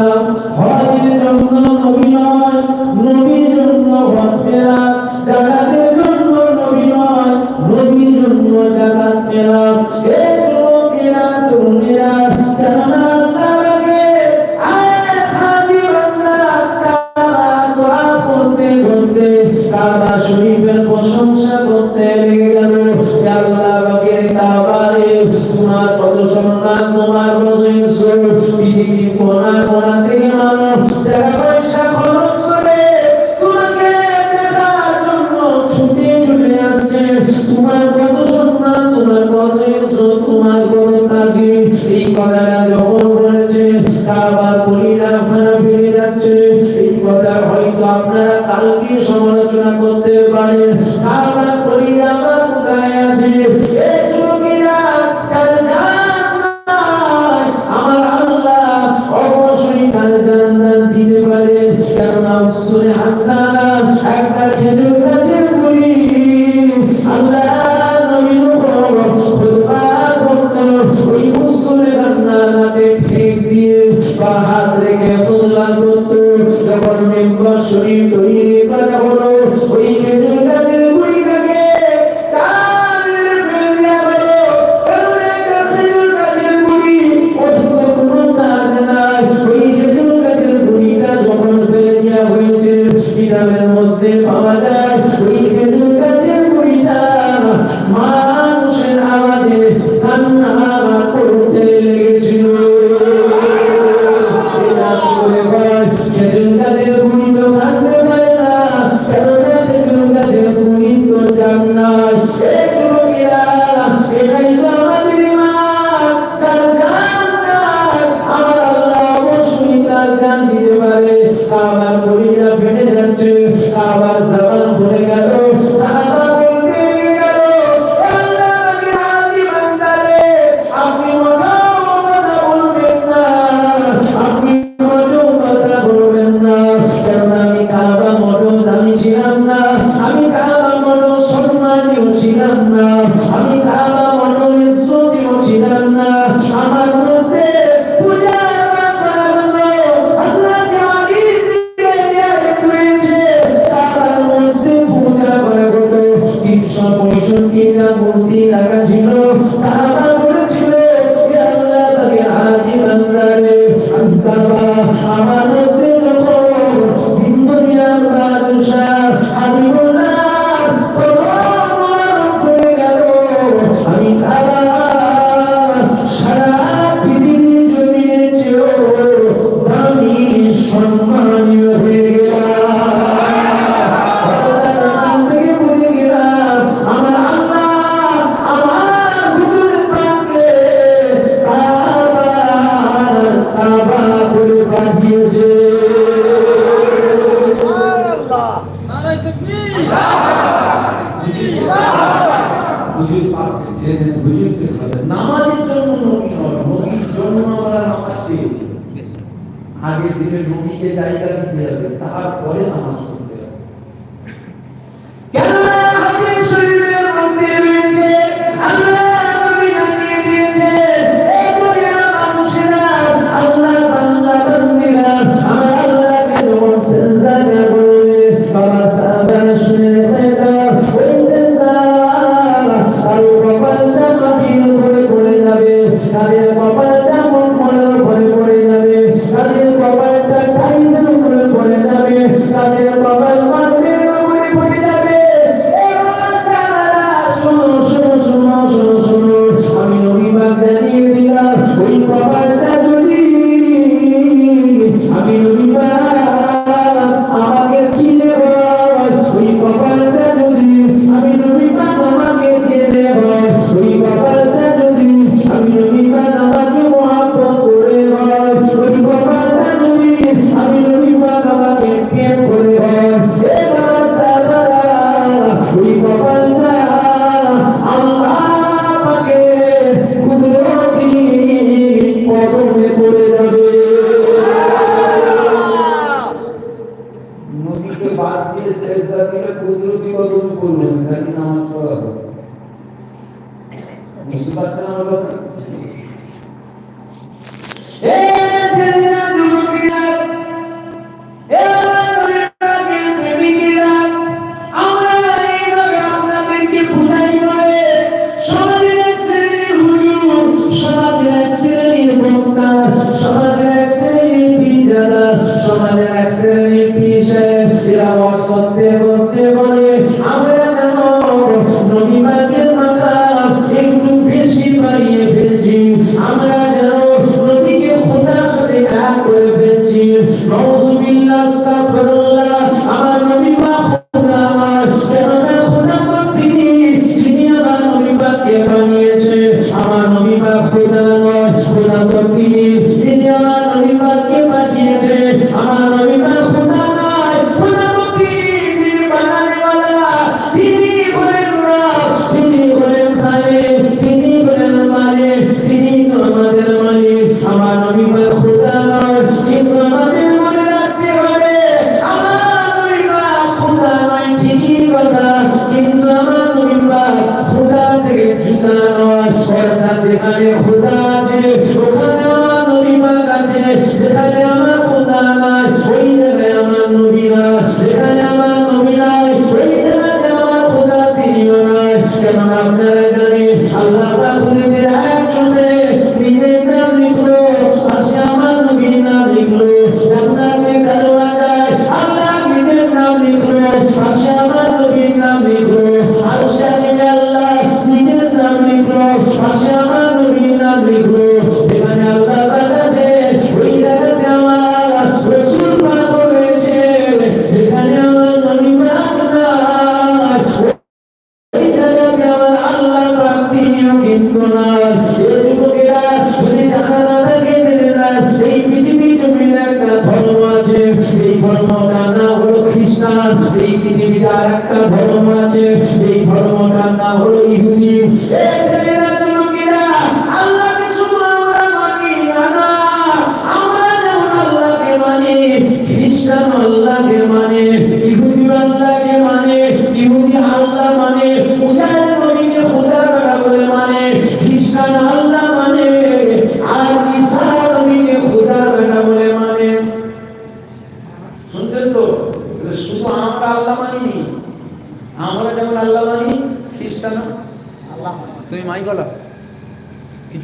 হল বারবার বলি আপনারা ফিরে যাচ্ছে। এই কথা হয়তো আপনারা কালকে সমালোচনা করতে পারেন। আপনারা বলি আমার কোথায় আছে?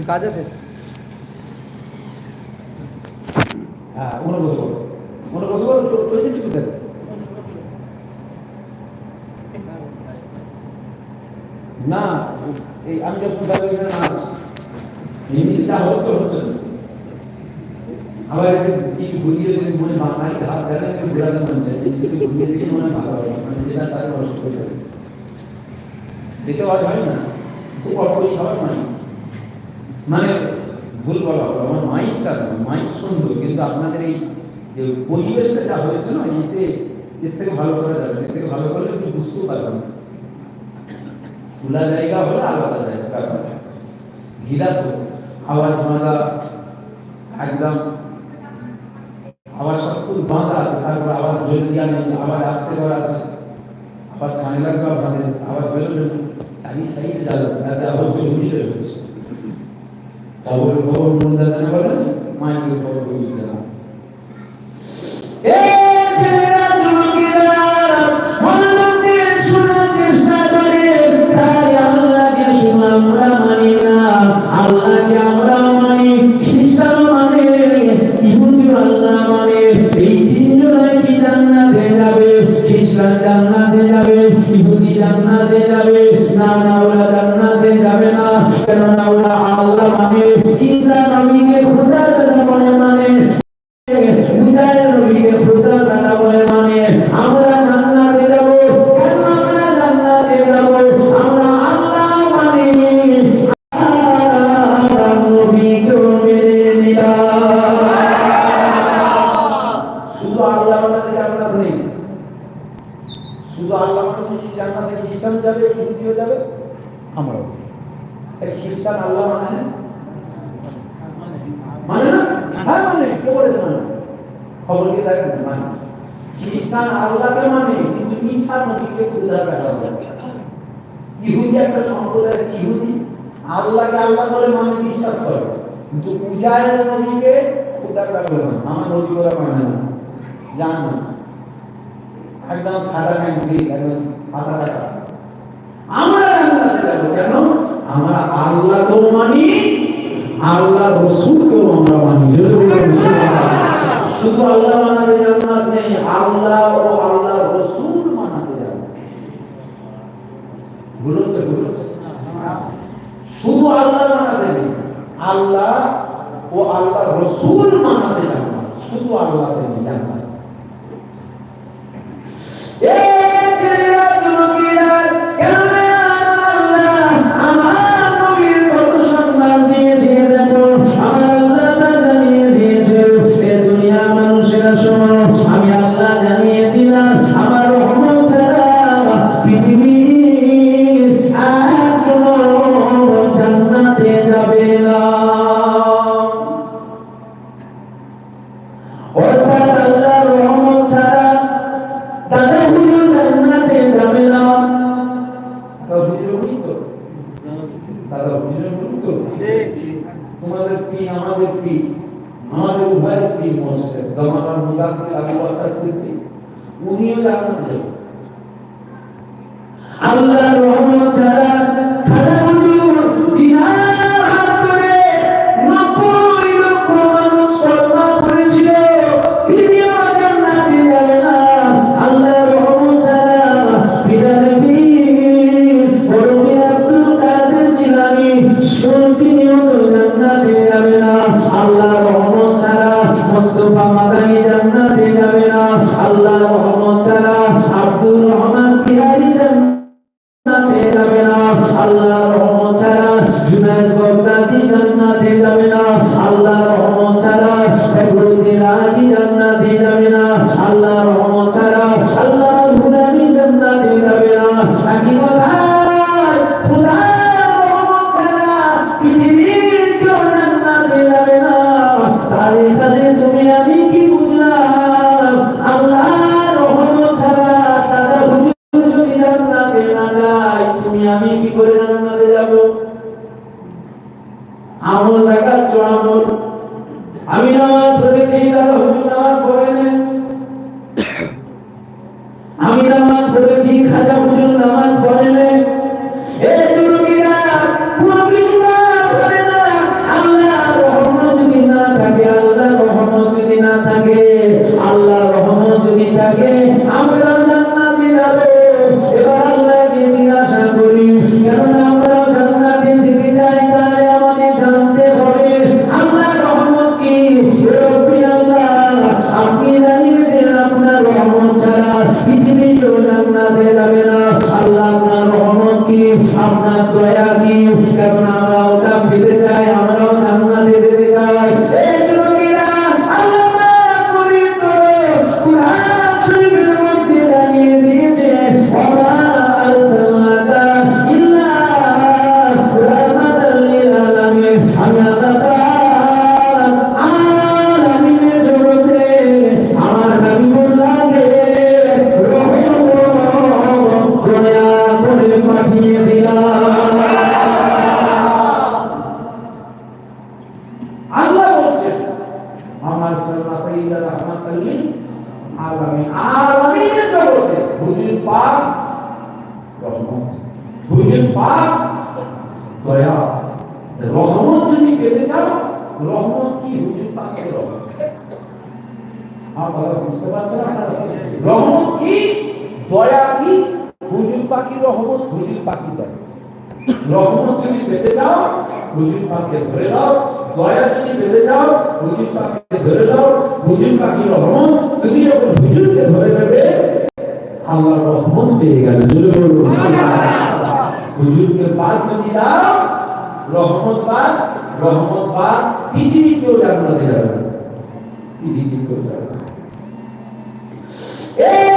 কাজ আছে? হ্যাঁ মনে বসে বলো মনে বসে বলো চলে যাচ্ছি কোথায় না, এই আমি যখন যাব এখানে, না। জিনিসটা হতো হতো আবার কি ঘুরিয়ে যদি মনে মাথায় হাত ধরে একটু ঘোরাতে মন চাই কিন্তু ঘুরিয়ে দিলে মনে ভালো হবে। মানে যেটা তার অসুবিধা দিতে পারা যাবে। না। খুব অসুবিধা হয় না। মানে ভুল বলা হলো আমার মাইক কারণ মাইক সুন্দর, কিন্তু আপনাদের এই যে পরিবেশটা যা হয়েছে না এতে এর থেকে ভালো করা যাবে এর থেকে ভালো করলে একটু বুঝতেও পারবেন। খোলা জায়গা হলে আলাদা জায়গা, কারণ ঘিরা তো, আওয়াজ বাঁধা, একদম আবার সব বাঁধা আছে, তারপর আবার জলে দিয়ে আমি আবার আসতে করা আছে। আবার ঝামেলা করা আবার বেরোলেন চারি সাইডে যাবে তাতে আবার জমি রয়েছে খবর খবর মন দাদা বলে মাইকে খবর দিতে না হয়ে যাবে? আমরাও। খ্রিস্টান আল্লাহ মানে না? মানে না? হ্যাঁ, মানে। কে বলেছে মানে? খবর দেখেন মানে। খ্রিস্টান আল্লাহকে মানে কিন্তু ঈশা নদীকে খুদরা পেটা ইহুদি একটা সম্প্রদায় ইহুদি। আল্লাহকে আল্লাহ বলে মানে বিশ্বাস করে। কিন্তু পূজায় নবীকে খোদার ব্যাপারে না মানে। আমার নদী ওরা মানে না। জান? না একদম খাতা খাই একদম খাতা খাতা আমরা জান্নাতে যাব কেন? আমরা আল্লাহকেও মানি, আল্লাহ রসুলকেও আমরা মানি। শুধু আল্লাহ মানাতে জান্নাত নেই, আল্লাহ ও আল্লাহ রসুল মানাতে যাব। গুরুত্ব গুরুত্ব শুধু আল্লাহ মানাতে নেই, আল্লাহ ও আল্লাহ রসুল মানাতে জান্নাত শুধু আল্লাহতে নেই জান্নাত এই তোমাদের পি আমাদের পি আমাদের উভয়ের পি মোর্শেদ জামানার মুজাদ্দিদ আবু বকর সিদ্দিক উনিও জান্নাতে আল্লাহর রহমত ছাড়া আল্লাহ দয়া কি হুজুর পাখি রহমত হুজুর পাখি দেয় রহমত তুমি পেতে যাও হুজুর পাখিকে ধরে দাও দয়া যদি পেতে যাও হুজুর পাখিকে ধরে দাও হুজুর পাখি রহমত তুমি যখন হুজুরকে ধরে নেবে আল্লাহ রহমত পেয়ে গেল। হুজুরকে পাঁচ যদি দাও, রহমত পান রহমত পান পৃথিবী কেউ জানাতে যাবে পৃথিবী কেউ জানাতে Yeah.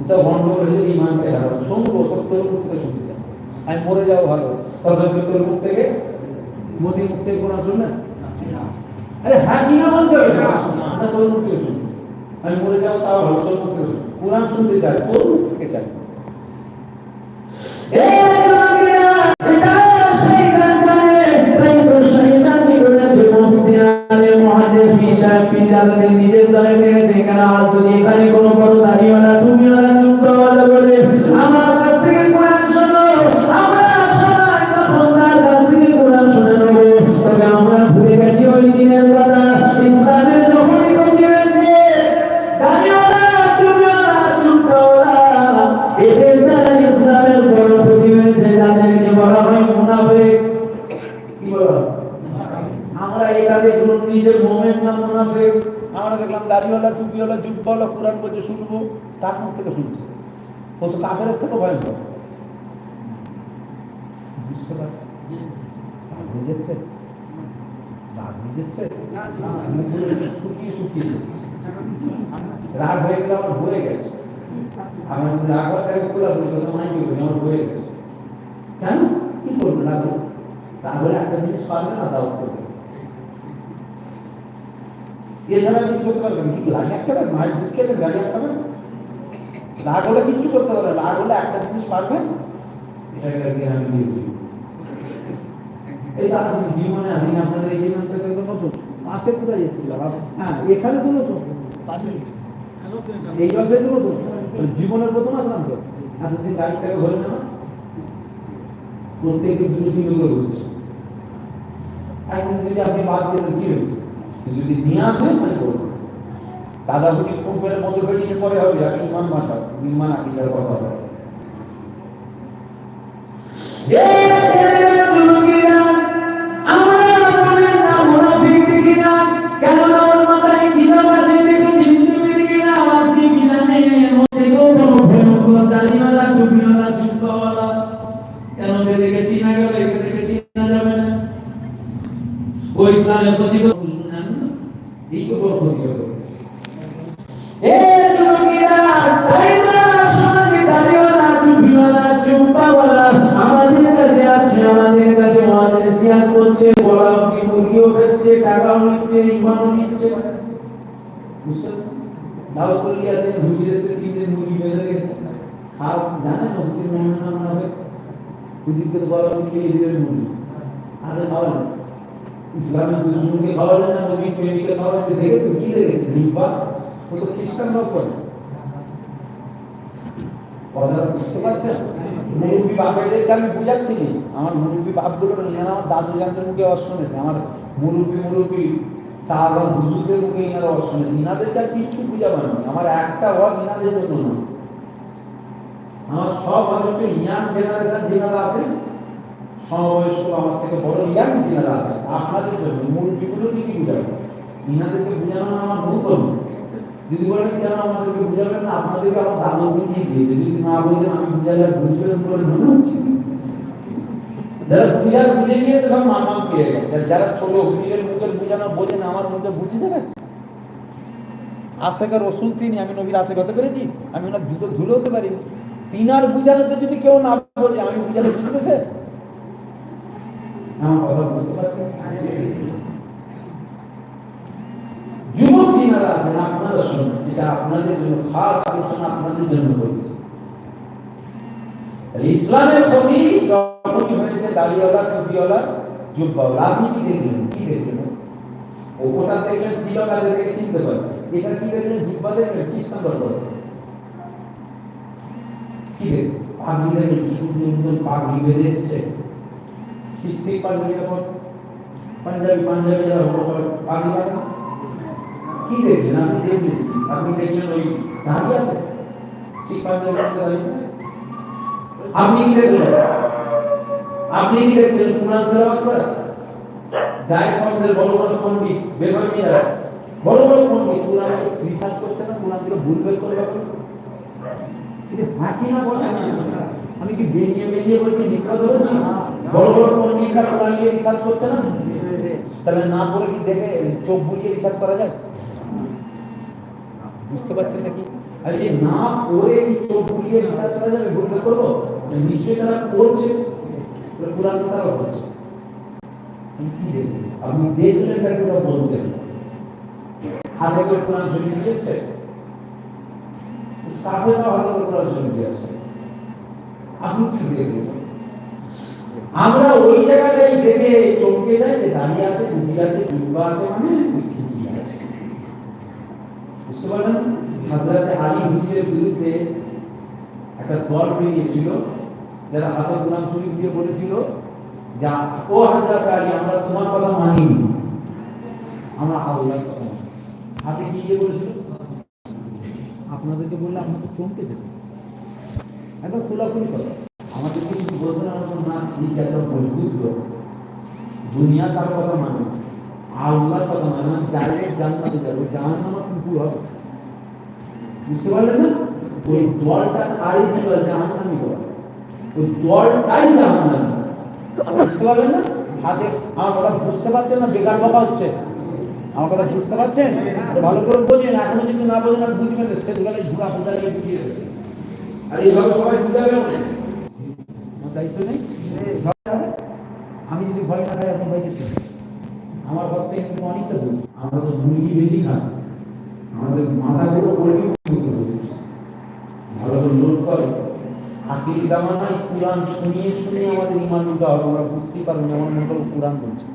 এটা বন্ধ করে দিলে ইমান হারাবো শুনব তোর মুখ থেকে শুনতে। আমি মরে যাও ভালো। তথাপি তোর মুখ থেকে মোদি মুখ থেকে কোন শুনবে আরে হ্যাঁ না বলতে হবে? না তোর মুখ থেকে শুনব আমি মরে যাও তাও ভালো, তোর মুখ থেকে শুনব কোরআন শুনতে চাই তোর মুখ থেকে চাই ও তো কাপের থেকে ভয়ঙ্কর বুঝতে পারছি রাগ হয়ে যাচ্ছে রাগ হয়ে যাচ্ছে মুখগুলো একটু শুকিয়ে শুকিয়ে যাচ্ছে রাগ হয়ে গেলে আমার হয়ে গেছে আমার যদি রাগ হয় তাহলে খোলা করবে তো মাই করবে আমার হয়ে গেছে কেন কি করবে রাগ হলে? রাগ হলে একটা জিনিস পারবে না দাও করবে এছাড়া কিছু করতে পারবেন কি লাগে একটা মাছ দুধ খেলে গাড়ি আটকাবেন রাগ হলে কিচ্ছু করতে পারবেন রাগ হলে একটা জিনিস পারবেন? এটাকে আর কি আমি দিয়েছি। এই তো আছে জীবনে আছে আপনাদের এই জীবনটা তো পাশে কোথায় এসেছিল? হ্যাঁ এখানে তো নতুন এই ব্যবসায় তো নতুন জীবনের প্রথম আসলাম তো। এতদিন গাড়িটাকে ধরে না? প্রত্যেকে দুটো তিনটে করে হচ্ছে একদিন যদি আপনি বাদ দিয়ে কি হয়েছে? যদি নিয়ে আসেন তাহলে করবেন দাদা বুঝি পূর্বের মতো বেরিয়ে পরে হবে, আর ইমান মাতা ইমান আকিদার কথা হবে ওই ইসলামের প্রতি নিচ্ছে ইমানও নিচ্ছে বুঝতে? দাও চলে আসেন হুজুর এসে তিনটে মুরগি বেঁধে গেছে। খাও, জানেন হুজুর নাম নাম হবে হুজুরকে বলা হচ্ছে খেয়ে দিলেন মুরগি আরে খাওয়ান ইসলামের দুশ্মনকে খাওয়ালেন না নবী প্রেমিকে খাওয়ালেন দেখেছ কি দেখেছ নিব্বা ও তো খ্রিস্টানরাও করে কথাটা বুঝতে পারছেন? মুরব্বী বাপেদেরকে আমি বুঝাচ্ছি আমার মুরব্বী বাপগুলো আমার দাদু জানদের মুখে অস আমার মুরব্বী মুরব্বী তার হুজুরদের মুখে কিচ্ছু নেই। আমার একটা ইনাদের জন্য আমার সব মানুষকে ইয়াং জেনারেশন যেনারা আছেন, সমবয়স্ক আমার থেকে বড় ইয়াং যেনারা আছে আপনাদের জন্য মুরব্বীগুলো কি কি ইনাদেরকে আমার ভুল যদি বলেন কেন আমাদেরকে বুঝাবেন না, আপনাদেরকে আমার দাদু বুঝিয়ে দিয়েছে। যদি না বুঝেন আমি বুঝালে বুঝবেন বলে মনে হচ্ছে। যারা বুঝার বুঝে গিয়েছে সব মামা পেয়ে গেছে যারা ছোট হুজুরের মুখের বুঝানো বোঝেন আমার মুখে বুঝে দেবে? আশেকার রসুল তিনি, আমি নবীর আশেক হতে পেরেছি? আমি ওনার জুতো ধুলে হতে পারি তিনার বুঝানোতে যদি কেউ না বোঝে, আমি বুঝালে বুঝতে পারছেন? যুবক যিনারা আছেন, আপনারা শুনুন এটা আপনাদের জন্য, খাস আলোচনা আপনাদের জন্য তাহলে ইসলামের ক্ষতি যখনই হয়েছে, দাড়িওয়ালা, টুপিওয়ালা, জুব্বাওয়ালা, আপনি কি দেখলেন? কি দেখলেন? ওটা দেখলেন তিলক আছে দেখে চিনতে পারেন। এটা কি দেখলেন? জিব্বা দেখলেন? খ্রিস্টান দরবার কি দেখলেন? পাগড়ি দেখলেন? সুন্দর সুন্দর পাগড়ি বেঁধে এসছে। ঠিক ঠিক পাগড়ি পাঞ্জাবি পাঞ্জাবি যারা হলো পাগড়ি কি দেখলেন? আপনি দেখলেন আপনি দেখলেন ওই দাঁড়িয়ে আছে? শিখ পাঞ্জাবি দাঁড়িয়ে আপনি কি দেখলেন? আপনি কি দেখছেন কোরআন তেলাওয়াত করে? দায় আমাদের বড় বড় পণ্ডিত বেগম মিয়ারা বড় বড় পণ্ডিত কোরআন রিসার্চ করছে না কোরআন থেকে ভুল বের করে রাখবে এটা ফাঁকি না বলে? আমি কি বেরিয়ে বেরিয়ে বলছি মিথ্যা ধরেছি বড় বড় পণ্ডিতরা কোরআন নিয়ে রিসার্চ করছে না? তাহলে না পড়ে কি দেখে চোখ বুলিয়ে রিসার্চ করা যায়? বুঝতে পারছেন নাকি? আর যে না পড়ে কি চোখ বুলিয়ে রিসার্চ করা যাবে, ভুল বের করব? নিশ্চয়ই তারা তাহলে তারা করছে আপনি দেখলেন তাকে ওরা বলতেন হাতে করে দিয়েছে? হাতে করে দিয়েছে। আপনি কি আমরা ওই জায়গাটাই দেখে চমকে যাই যে দাঁড়িয়ে আছে টুপি আছে জুব্বা আছে মানে ঠিকই আছে। বুঝতে পারলেন? হাজরাতে আলী হুজুরের বিরুদ্ধে একটা দল বেরিয়েছিল। যারা হাতে শরীফ দিয়ে বলেছিল যা, ও আমরা তোমার কথা মানিনি। আমরা আল্লাহর কথা মানি। হাতে কি দিয়ে বলেছিল? আপনাদেরকে বললে আপনাকে চমকে দেবে। একদম খোলাখুলি কথা। আমাদের কিছু বলতে না আমরা না ঠিক একটা মজবুত লোক? দুনিয়া তার কথা মানে আল্লাহর কথা মানে মানে ডাইরেক্ট জান্নাতে যাবে। জাহান্নামা কুকুর হবে? বুঝতে পারলেন না? ওই দলটা কারই ছিল জাহান্নামি দল। ওই দলটাই জাহান্নামি বুঝতে পারলেন না? হাতে আমার কথা বুঝতে পারছেন না? বেকার কথা হচ্ছে। আমার কথা বুঝতে পারছেন? ভালো করে বোঝেন, এখনও যদি না বোঝেন আর বুঝবেন সে দোকানে ঝুঁকা ফুটা দিয়ে বুঝিয়ে আর এইভাবে সবাই বুঝাবে না আমার দায়িত্ব নেই। আমি যদি ভয় না খাই এখন ভয় কিছু আমার ঘর থেকে কিন্তু অনেকটা দূর। আমরা তো মুরগি বেশি খাই। আমাদের মাথা পুরো পরিমিত ভালো করে নোট করে। আকিল জামানায় কোরআন শুনিয়ে শুনিয়ে আমাদের ইমান উঠা হবে আমরা বুঝতেই পারব আমার মনে করো কোরআন বলছে।